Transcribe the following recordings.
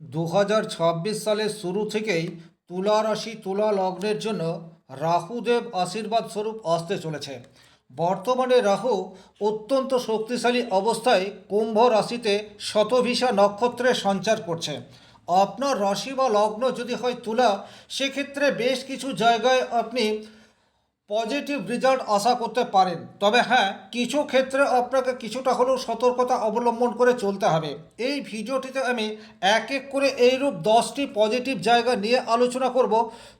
দু হাজার ছাব্বিশ সালের শুরু থেকেই তুলা রাশি তুলা লগ্নের জন্য রাহুদেব আশীর্বাদ স্বরূপ আসতে চলেছে। বর্তমানে রাহু অত্যন্ত শক্তিশালী অবস্থায় কুম্ভ রাশিতে শতভিসা নক্ষত্রে সঞ্চার করছে। আপনার রাশি বা লগ্ন যদি হয় তুলা, সেক্ষেত্রে বেশ কিছু জায়গায় আপনি পজিটিভ রেজাল্ট আশা করতে পারেন। তবে হ্যাঁ কিছু ক্ষেত্রে আপনাকে কিছুটা হলেও সতর্কতা অবলম্বন করে চলতে হবে। এই ভিডিওটিতে আমি এক এক করে এইরূপ দশটি পজিটিভ জায়গা নিয়ে আলোচনা করব।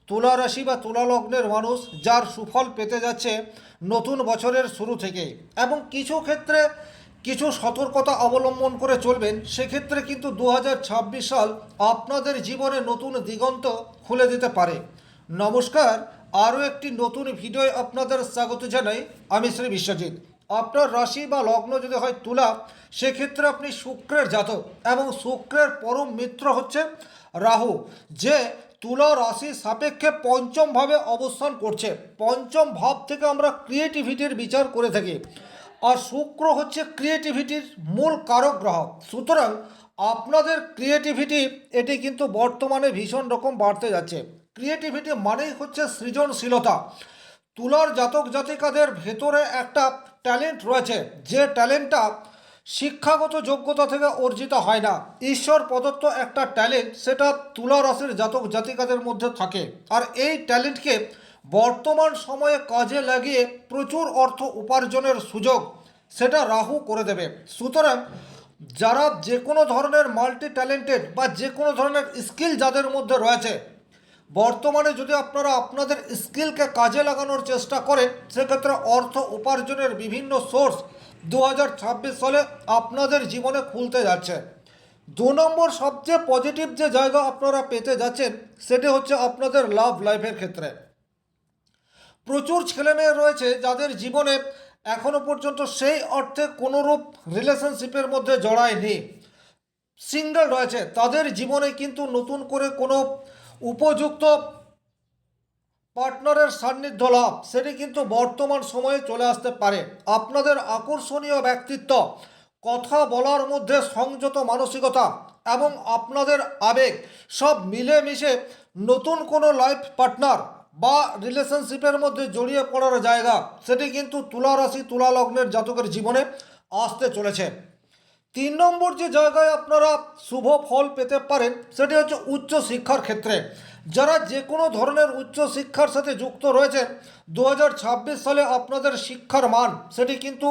তুলা রাশি বা তুলা লগ্নের মানুষ যার সুফল পেতে যাচ্ছে নতুন বছরের শুরু থেকে এবং কিছু ক্ষেত্রে কিছু সতর্কতা অবলম্বন করে চলবেন। সেক্ষেত্রে কিন্তু দু হাজার ছাব্বিশ সাল আপনাদের জীবনে নতুন দিগন্ত খুলে দিতে পারে। নমস্কার আরও একটি নতুন ভিডিওয় আপনাদের স্বাগত জানাই আমি শ্রী বিশ্বজিৎ। আপনার রাশি বা লগ্ন যদি হয় তুলা, সেক্ষেত্রে আপনি শুক্রের জাতক এবং শুক্রের পরম মিত্র হচ্ছে রাহু, যে তুলা রাশি সাপেক্ষে পঞ্চমভাবে অবস্থান করছে। পঞ্চম ভাব থেকে আমরা ক্রিয়েটিভিটির বিচার করে থাকি। আর শুক্র হচ্ছে ক্রিয়েটিভিটির মূল কারক গ্রহ। সুতরাং আপনাদের ক্রিয়েটিভিটি এটি কিন্তু বর্তমানে ভীষণ রকম বাড়তে যাচ্ছে। ক্রিয়েটিভিটি মানেই হচ্ছে সৃজনশীলতা। তুলার জাতক জাতিকাদের ভেতরে একটা ট্যালেন্ট রয়েছে। যে ট্যালেন্টটা শিক্ষাগত যোগ্যতা থেকে অর্জিত হয় না। ঈশ্বর প্রদত্ত একটা ট্যালেন্ট সেটা তুলা রাশির জাতক জাতিকাদের মধ্যে থাকে। আর এই ট্যালেন্টকে বর্তমান সময়ে কাজে লাগিয়ে প্রচুর অর্থ উপার্জনের সুযোগ সেটা রাহু করে দেবে। সুতরাং যারা যে কোনো ধরনের মাল্টি ট্যালেন্টেড বা যে কোনো ধরনের স্কিল যাদের মধ্যে রয়েছে, বর্তমানে যদি আপনারা আপনাদের স্কিলকে কাজে লাগানোর চেষ্টা করেন, সেক্ষেত্রে অর্থ উপার্জনের বিভিন্ন সোর্স দু হাজার ছাব্বিশ সালে আপনাদের জীবনে খুলতে যাচ্ছে। দু নম্বর সবচেয়ে পজিটিভ যে জায়গা আপনারা পেতে যাচ্ছেন, সেটি হচ্ছে আপনাদের লাভ লাইফের ক্ষেত্রে। প্রচুর ছেলেমেয়ে রয়েছে যাদের জীবনে এখনও পর্যন্ত সেই অর্থে কোনোরূপ রিলেশনশিপের মধ্যে জড়ায়নি। সিঙ্গেল রয়েছে। তাদের জীবনে কিন্তু নতুন করে কোনো উপযুক্ত পার্টনারের সান্নিধ্য লাভ, সেটি কিন্তু বর্তমান সময়ে চলে আসতে পারে। আপনাদের আকর্ষণীয় ব্যক্তিত্ব, কথা বলার মধ্যে সংযত মানসিকতা এবং আপনাদের আবেগ, সব মিলেমিশে নতুন কোনো লাইফ পার্টনার বা রিলেশনশিপের মধ্যে জড়িয়ে পড়ার জায়গা, সেটি কিন্তু তুলা রাশি তুলা লগ্নের জাতকের জীবনে আসতে চলেছে। তিন নম্বর যে জায়গায় আপনারা শুভ ফল পেতে পারেন, সেটি হচ্ছে উচ্চ শিক্ষার ক্ষেত্রে। যারা যে কোনো ধরনের উচ্চ শিক্ষার সাথে যুক্ত রয়েছেন দু সালে আপনাদের শিক্ষার মান, সেটি কিন্তু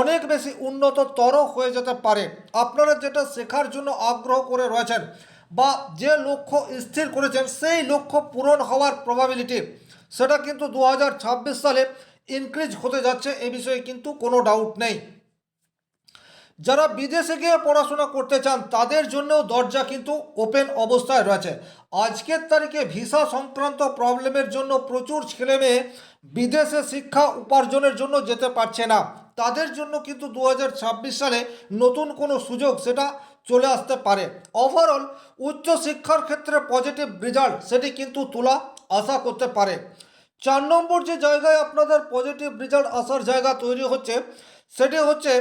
অনেক বেশি উন্নততর হয়ে যেতে পারে। আপনারা যেটা শেখার জন্য আগ্রহ করে রয়েছেন বা যে লক্ষ্য স্থির করেছেন, সেই লক্ষ্য পূরণ হওয়ার প্রবাবিলিটি সেটা কিন্তু দু হাজার ছাব্বিশ সালে ইনক্রিজ হতে যাচ্ছে, এ বিষয়ে কিন্তু কোনো ডাউট নেই। যারা বিদেশে গিয়ে পড়াশোনা করতে চান, তাদের জন্যও দরজা কিন্তু ওপেন অবস্থায় রয়েছে। আজকের তারিখে ভিসা সংক্রান্ত প্রবলেমের জন্য প্রচুর ছেলে মেয়ে বিদেশে শিক্ষা উপার্জনের জন্য যেতে পারছে না। তাদের জন্য কিন্তু দু হাজার ছাব্বিশ সালে নতুন কোনো সুযোগ, সেটা চলে আসতে পারে। ওভারঅল উচ্চ শিক্ষার ক্ষেত্রে পজিটিভ রেজাল্ট সেটি কিন্তু তোলা আশা করতে পারে। চার নম্বর যে জায়গায় আপনাদের পজিটিভ রেজাল্ট আসার জায়গা তৈরি হচ্ছে, সেটি হচ্ছে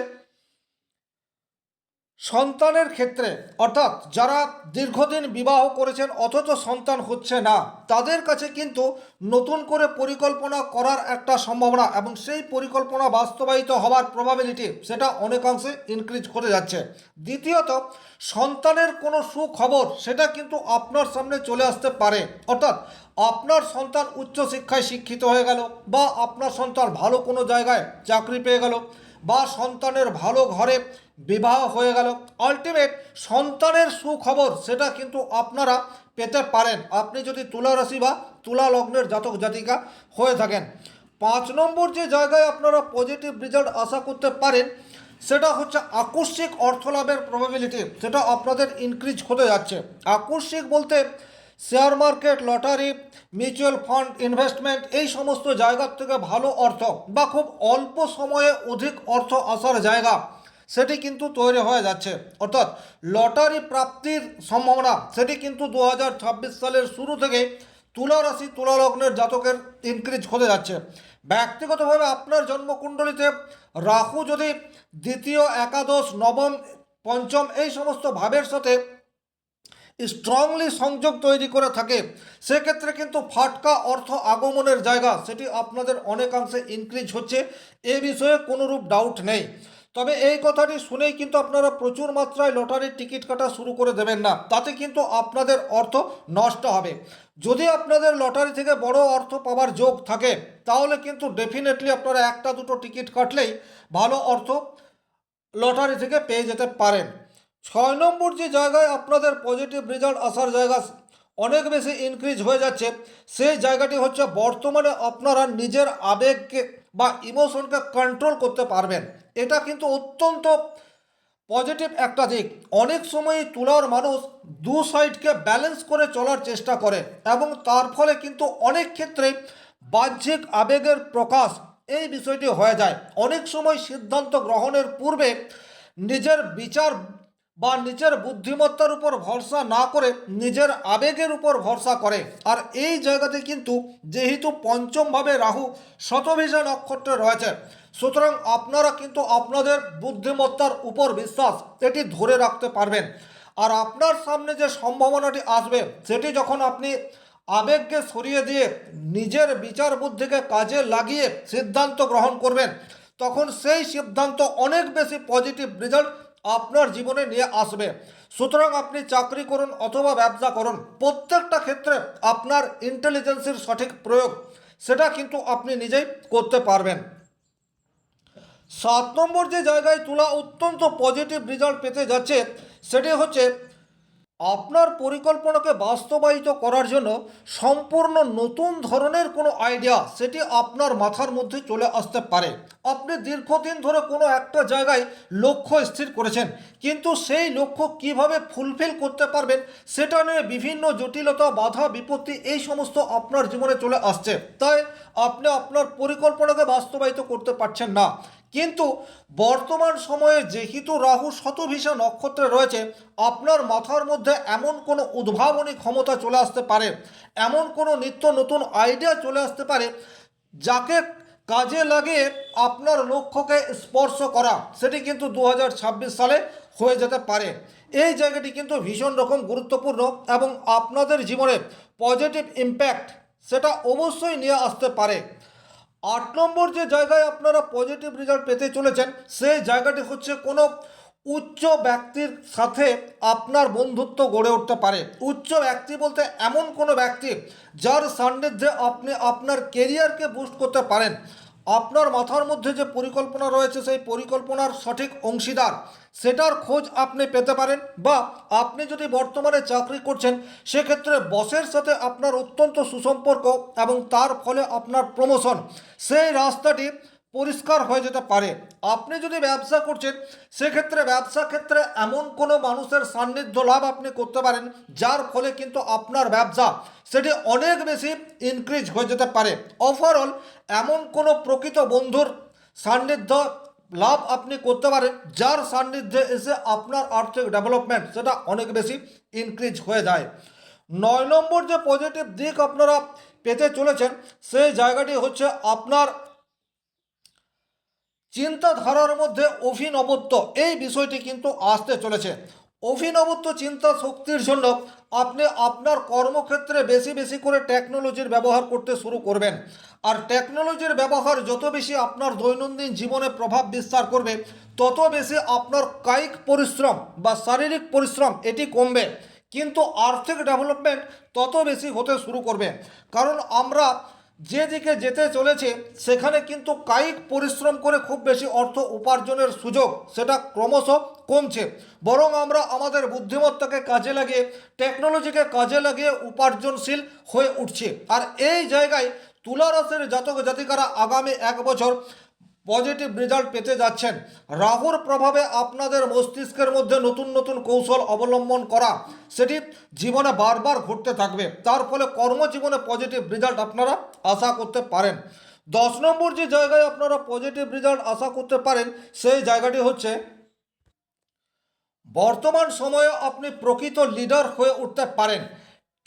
সন্তানের ক্ষেত্রে, অর্থাৎ যারা দীর্ঘদিন বিবাহ করেছেন অথচ সন্তান হচ্ছে না, তাদের কাছে কিন্তু নতুন করে পরিকল্পনা করার একটা সম্ভাবনা এবং সেই পরিকল্পনা বাস্তবায়িত হওয়ার প্রবাবিলিটি সেটা অনেকাংশে ইনক্রিজ করে যাচ্ছে। দ্বিতীয়ত, সন্তানের কোনো সুখবর সেটা কিন্তু আপনার সামনে চলে আসতে পারে। অর্থাৎ আপনার সন্তান উচ্চশিক্ষায় শিক্ষিত হয়ে গেল বা আপনার সন্তান ভালো কোনো জায়গায় চাকরি পেয়ে গেল বা সন্তানের ভালো ঘরে বিবাহ হয়ে গেল। আলটিমেট সন্তানের সুখবর, সেটা কিন্তু আপনারা পেতে পারেন। আপনি যদি তুলা রাশি বা তুলা লগ্নের জাতক জাতিকা হয়ে থাকেন। পাঁচ নম্বর যে জায়গায় আপনারা পজিটিভ রেজাল্ট আশা করতে পারেন, সেটা হচ্ছে আকস্মিক অর্থ লাভের প্রবাবিলিটি সেটা আপনাদের ইনক্রিজ হতে যাচ্ছে। আকস্মিক বলতে share market lottery mutual fund investment এই সমস্ত জায়গার থেকে ভালো অর্থ বা খুব অল্প সময়ে অধিক অর্থ আসার জায়গা। সেটি কিন্তু তৈরি হয়ে যাচ্ছে। অর্থাৎ লটারি প্রাপ্তির সম্ভাবনা, সেটি কিন্তু দু হাজার ছাব্বিশ সালের শুরু থেকে তুলা রাশি তুলা লগ্নের জাতকের ইনক্রিজ হতে যাচ্ছে। ব্যক্তিগতভাবে আপনার জন্মকুণ্ডলিতে রাহু যদি দ্বিতীয়, একাদশ, নবম, পঞ্চম এই সমস্ত ভাবের সাথে স্ট্রংলি সংযোগ তৈরি করে থাকে, সেক্ষেত্রে কিন্তু ফাটকা অর্থ আগমনের জায়গা, সেটি আপনাদের অনেকাংশে ইনক্রিজ হচ্ছে। এ বিষয়ে কোনোরূপ ডাউট নেই। তবে এই কথাটি শুনেই কিন্তু আপনারা প্রচুর মাত্রায় লটারির টিকিট কাটা শুরু করে দেবেন না। তাতে কিন্তু আপনাদের অর্থ নষ্ট হবে। যদি আপনাদের লটারি থেকে বড় অর্থ পাওয়ার যোগ থাকে, তাহলে কিন্তু ডেফিনেটলি আপনারা একটা দুটো টিকিট কাটলেই ভালো অর্থ লটারি থেকে পেয়ে যেতে পারেন। ছয় নম্বর যে জায়গায় আপনাদের পজিটিভ রেজাল্ট আসার জায়গা অনেক বেশি ইনক্রিজ হয়ে যাচ্ছে, সেই জায়গাটি হচ্ছে বর্তমানে আপনারা নিজের আবেগকে বা ইমোশনকে কন্ট্রোল করতে পারবেন। এটা কিন্তু অত্যন্ত পজিটিভ একটা দিক। অনেক সময় তুলার মানুষ দু সাইডকে ব্যালেন্স করে চলার চেষ্টা করে এবং তার ফলে কিন্তু অনেক ক্ষেত্রে বাহ্যিক আবেগের প্রকাশ এই বিষয়টি হয়ে যায়। অনেক সময় সিদ্ধান্ত গ্রহণের পূর্বে নিজের বিচার বা নিজের বুদ্ধিমত্তার উপর ভরসা না করে নিজের আবেগের উপর ভরসা করে। আর এই জায়গাতে কিন্তু যেহেতু পঞ্চমভাবে রাহু শতভিষা নক্ষত্রে রয়েছে, সুতরাং আপনারা কিন্তু আপনাদের বুদ্ধিমত্তার উপর বিশ্বাস এটি ধরে রাখতে পারবেন। আর আপনার সামনে যে সম্ভাবনাটি আসবে, সেটি যখন আপনি আবেগকে সরিয়ে দিয়ে নিজের বিচার বুদ্ধিকে কাজে লাগিয়ে সিদ্ধান্ত গ্রহণ করবেন, তখন সেই সিদ্ধান্ত অনেক বেশি পজিটিভ রেজাল্ট আপনার জীবনে নিয়ে আসবে। সুতরাং আপনি চাকরি করুন অথবা ব্যবসা করুন, প্রত্যেকটা ক্ষেত্রে আপনার ইন্টেলিজেন্সের সঠিক প্রয়োগ, সেটা কিন্তু আপনি নিজেই করতে পারবেন। সাত নম্বর যে জায়গায় তুলা অত্যন্ত পজিটিভ রেজাল্ট পেতে যাচ্ছে, সেটি হচ্ছে আপনার পরিকল্পনাকে বাস্তবায়িত করার জন্য সম্পূর্ণ নতুন ধরনের কোনো আইডিয়া সেটি আপনার মাথার মধ্যে চলে আসতে পারে। আপনি দীর্ঘদিন ধরে কোনো একটা জায়গায় লক্ষ্য স্থির করেছেন, কিন্তু সেই লক্ষ্য কীভাবে ফুলফিল করতে পারবেন সেটা নিয়ে বিভিন্ন জটিলতা, বাধা, বিপত্তি এই সমস্ত আপনার জীবনে চলে আসছে। তাই আপনি আপনার পরিকল্পনাকে বাস্তবায়িত করতে পারছেন না। কিন্তু বর্তমান সময়ে যেহেতু রাহু শতভিষা নক্ষত্রে রয়েছে, আপনার মাথার মধ্যে এমন কোনো উদ্ভাবনী ক্ষমতা চলে আসতে পারে, এমন কোনো নিত্য নতুন আইডিয়া চলে আসতে পারে, যাকে কাজে লাগে আপনার লক্ষ্যকে স্পর্শ করা, সেটি কিন্তু দু হাজার ছাব্বিশ সালে হয়ে যেতে পারে। এই জায়গাটি কিন্তু ভীষণ রকম গুরুত্বপূর্ণ এবং আপনাদের জীবনে পজিটিভ ইম্প্যাক্ট সেটা অবশ্যই নিয়ে আসতে পারে। আট নম্বর যে জায়গায় আপনারা পজিটিভ রেজাল্ট পেতে চলেছেন, সেই জায়গাটি হচ্ছে কোনো উচ্চ ব্যক্তির সাথে আপনার বন্ধুত্ব গড়ে উঠতে পারে। উচ্চ ব্যক্তি বলতে এমন কোনো ব্যক্তি যার সান্নিধ্যে আপনি আপনার কেরিয়ারকে বুস্ট করতে পারেন। আপনার মাথার মধ্যে যে পরিকল্পনা রয়েছে, সেই পরিকল্পনার সঠিক অংশীদার, সেটার খোঁজ আপনি পেতে পারেন বা আপনি যদি বর্তমানে চাকরি করছেন, সেক্ষেত্রে বসের সাথে আপনার অত্যন্ত সুসম্পর্ক এবং তার ফলে আপনার প্রমোশন সেই রাস্তাটি পরিষ্কার হয়ে যেতে পারে। আপনি যদি ব্যবসা করছেন, সেক্ষেত্রে ব্যবসা ক্ষেত্রে এমন কোনো মানুষের সান্নিধ্য লাভ আপনি করতে পারেন, যার ফলে কিন্তু আপনার ব্যবসা সেটি অনেক বেশি ইনক্রিজ হয়ে যেতে পারে। ওভারঅল এমন কোনো প্রকৃত বন্ধুর সান্নিধ্য লাভ আপনি করতে পারেন, যার সান্নিধ্যে এসে আপনার আর্থিক ডেভেলপমেন্ট সেটা অনেক বেশি ইনক্রিজ হয়ে যায়। নয় নম্বর যে পজিটিভ দিক আপনারা পেতে চলেছেন, সেই জায়গাটি হচ্ছে আপনার চিন্তাধারার মধ্যে অভিনবত্ব। এই বিষয়টি কিন্তু আসতে চলেছে। অভিনবত্ব চিন্তা শক্তির জন্য আপনি আপনার কর্মক্ষেত্রে বেশি বেশি করে টেকনোলজির ব্যবহার করতে শুরু করবেন। আর টেকনোলজির ব্যবহার যত বেশি আপনার দৈনন্দিন জীবনে প্রভাব বিস্তার করবে, তত বেশি আপনার কায়িক পরিশ্রম বা শারীরিক পরিশ্রম এটি কমবে। কিন্তু আর্থিক ডেভেলপমেন্ট তত বেশি হতে শুরু করবে। কারণ আমরা যেদিকে যেতে চলেছে, সেখানে কিন্তু কায়িক পরিশ্রম করে খুব বেশি অর্থ উপার্জনের সুযোগ সেটা ক্রমশ কমছে। বরং আমরা আমাদের বুদ্ধিমত্তাকে কাজে লাগিয়ে টেকনোলজিকে কাজে লাগিয়ে উপার্জনশীল হয়ে উঠছে। আর এই জায়গায় তুলারসের জাতক জাতিকারা আগামী এক বছর পজিটিভ রেজাল্ট পেতে যাচ্ছেন। রাহুর প্রভাবে আপনাদের মস্তিষ্কের মধ্যে নতুন নতুন কৌশল অবলম্বন করা, সেটি জীবনে বারবার ঘটতে থাকবে। তার ফলে কর্মজীবনে পজিটিভ রেজাল্ট আপনারা আশা করতে পারেন। দশ নম্বর যে জায়গায় আপনারা পজিটিভ রেজাল্ট আশা করতে পারেন, সেই জায়গাটি হচ্ছে, বর্তমান সময়ে আপনি প্রকৃত লিডার হয়ে উঠতে পারেন।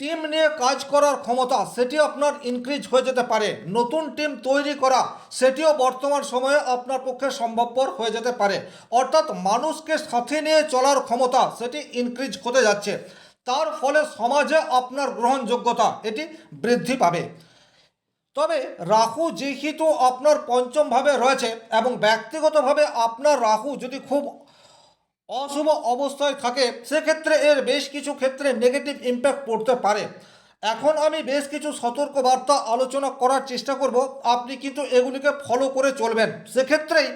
টিম নিয়ে কাজ করার ক্ষমতা সেটি আপনার ইনক্রিজ হয়ে যেতে পারে। নতুন টিম তৈরি করা, সেটিও বর্তমান সময়ে আপনার পক্ষে সম্ভবপর হয়ে যেতে পারে। অর্থাৎ মানুষকে সাথে নিয়ে চলার ক্ষমতা সেটি ইনক্রিজ হতে যাচ্ছে। তার ফলে সমাজে আপনার গ্রহণযোগ্যতা এটি বৃদ্ধি পাবে। তবে রাহু যেহেতু আপনার পঞ্চমভাবে রয়েছে এবং ব্যক্তিগতভাবে আপনার রাহু যদি খুব অশুভ অবস্থায় থাকে, সেক্ষেত্রে এর বেশ কিছু ক্ষেত্রে নেগেটিভ ইম্প্যাক্ট পড়তে পারে। এখন আমি বেশ কিছু সতর্কবার্তা আলোচনা করার চেষ্টা করব। আপনি কিন্তু এগুলিকে ফলো করে চলবেন। সেক্ষেত্রেই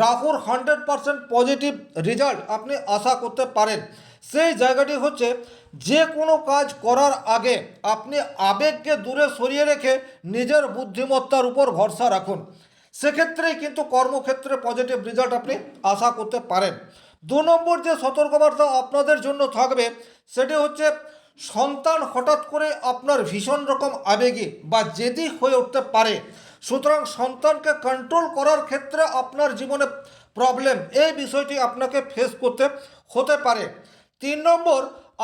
রাহুর হান্ড্রেড পারসেন্ট পজিটিভ রেজাল্ট আপনি আশা করতে পারেন। সেই জায়গাটি হচ্ছে, যে কোনো কাজ করার আগে আপনি আবেগকে দূরে সরিয়ে রেখে নিজের বুদ্ধিমত্তার উপর ভরসা রাখুন। সেক্ষেত্রেই কিন্তু কর্মক্ষেত্রে পজিটিভ রেজাল্ট আপনি আশা করতে পারেন। দু নম্বর যে সতর্কবার্তা আপনাদের জন্য থাকবে, সেটি হচ্ছে সন্তান হঠাৎ করে আপনার ভীষণ রকম আবেগী বা জেদি হয়ে উঠতে পারে। সুতরাং সন্তানকে কন্ট্রোল করার ক্ষেত্রে আপনার জীবনে প্রবলেম এই বিষয়টি আপনাকে ফেস করতে হতে পারে। তিন নম্বর,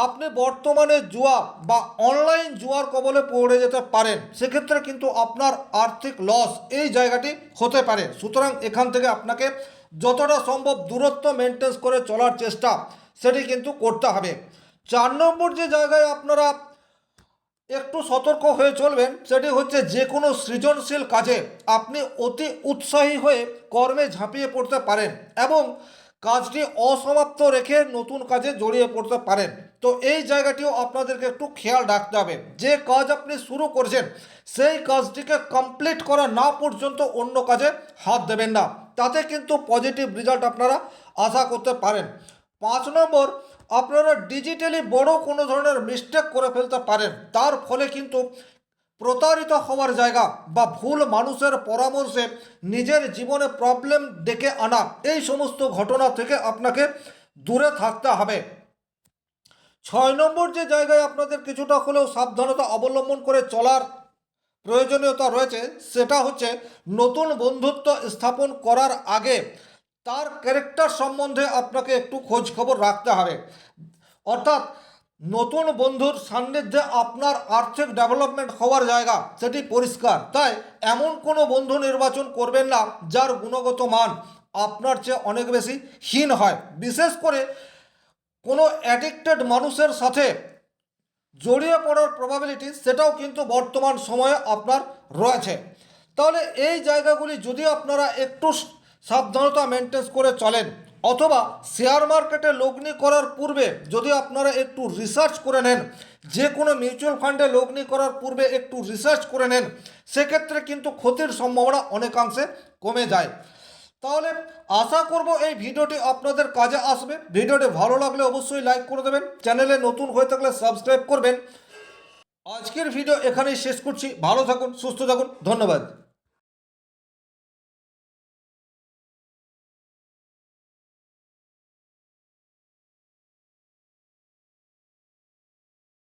আপনি বর্তমানে জুয়া বা অনলাইন জুয়ার কবলে পড়ে যেতে পারেন। সেক্ষেত্রে কিন্তু আপনার আর্থিক লস এই জায়গাটি হতে পারে। সুতরাং এখান থেকে আপনাকে যতটা সম্ভব দূরত্ব মেনটেন করে চলার চেষ্টা, সেটি কিন্তু করতে হবে। চার নম্বর যে জায়গায় আপনারা একটু সতর্ক হয়ে চলবেন, সেটি হচ্ছে যে কোনো সৃজনশীল কাজে আপনি অতি উৎসাহী হয়ে কর্মে ঝাঁপিয়ে পড়তে পারেন এবং কাজটি অসমাপ্ত রেখে নতুন কাজে জড়িয়ে পড়তে পারেন। তো এই জায়গাটিও আপনাদেরকে একটু খেয়াল রাখতে হবে। যে কাজ আপনি শুরু করছেন, সেই কাজটিকে কমপ্লিট করা না পর্যন্ত অন্য কাজে হাত দেবেন না। তাতে কিন্তু পজিটিভ রেজাল্ট আপনারা আশা করতে পারেন। পাঁচ নম্বর, আপনারা ডিজিটালি বড় কোনো ধরনের মিস্টেক করে ফেলতে পারেন। তার ফলে কিন্তু প্রতারিত হওয়ার জায়গা বা ভুল মানুষের পরামর্শে নিজের জীবনে প্রবলেম ডেকে আনা, এই সমস্ত ঘটনা থেকে আপনাকে দূরে থাকতে হবে। ছয় নম্বর যে জায়গায় আপনাদের কিছুটা হলেও সাবধানতা অবলম্বন করে চলার প্রয়োজনীয়তা রয়েছে, সেটা হচ্ছে নতুন বন্ধুত্ব স্থাপন করার আগে তার ক্যারেক্টার সম্বন্ধে আপনাকে একটু খোঁজ খবর রাখতে হবে। অর্থাৎ নতুন বন্ধুর সান্নিধ্যে আপনার আর্থিক ডেভেলপমেন্ট হওয়ার জায়গা, সেটি পরিষ্কার। তাই এমন কোনো বন্ধু নির্বাচন করবেন না, যার গুণগত মান আপনার চেয়ে অনেক বেশি হীন হয়। বিশেষ করে কোনো অ্যাডিক্টেড মানুষের সাথে জড়িয়ে পড়ার প্রবাবিলিটি সেটাও কিন্তু বর্তমান সময়ে আপনার রয়েছে। তাহলে এই জায়গাগুলি যদি আপনারা একটু সাবধানতা মেনটেন করে চলেন, অথবা শেয়ার মার্কেটে লগ্নি করার পূর্বে যদি আপনারা একটু রিসার্চ করে নেন, যে কোনো মিউচুয়াল ফান্ডে লগ্নি করার পূর্বে একটু রিসার্চ করে নেন, সেক্ষেত্রে কিন্তু ক্ষতির সম্ভাবনা অনেকাংশে কমে যায়। তাহলে আশা করব এই ভিডিওটি আপনাদের কাজে আসবে। ভিডিওটি ভালো লাগলে অবশ্যই লাইক করে দেবেন। চ্যানেলে নতুন হয়ে থাকলে সাবস্ক্রাইব করবেন। আজকের ভিডিও এখানেই শেষ করছি। ভালো থাকুন, সুস্থ থাকুন। ধন্যবাদ।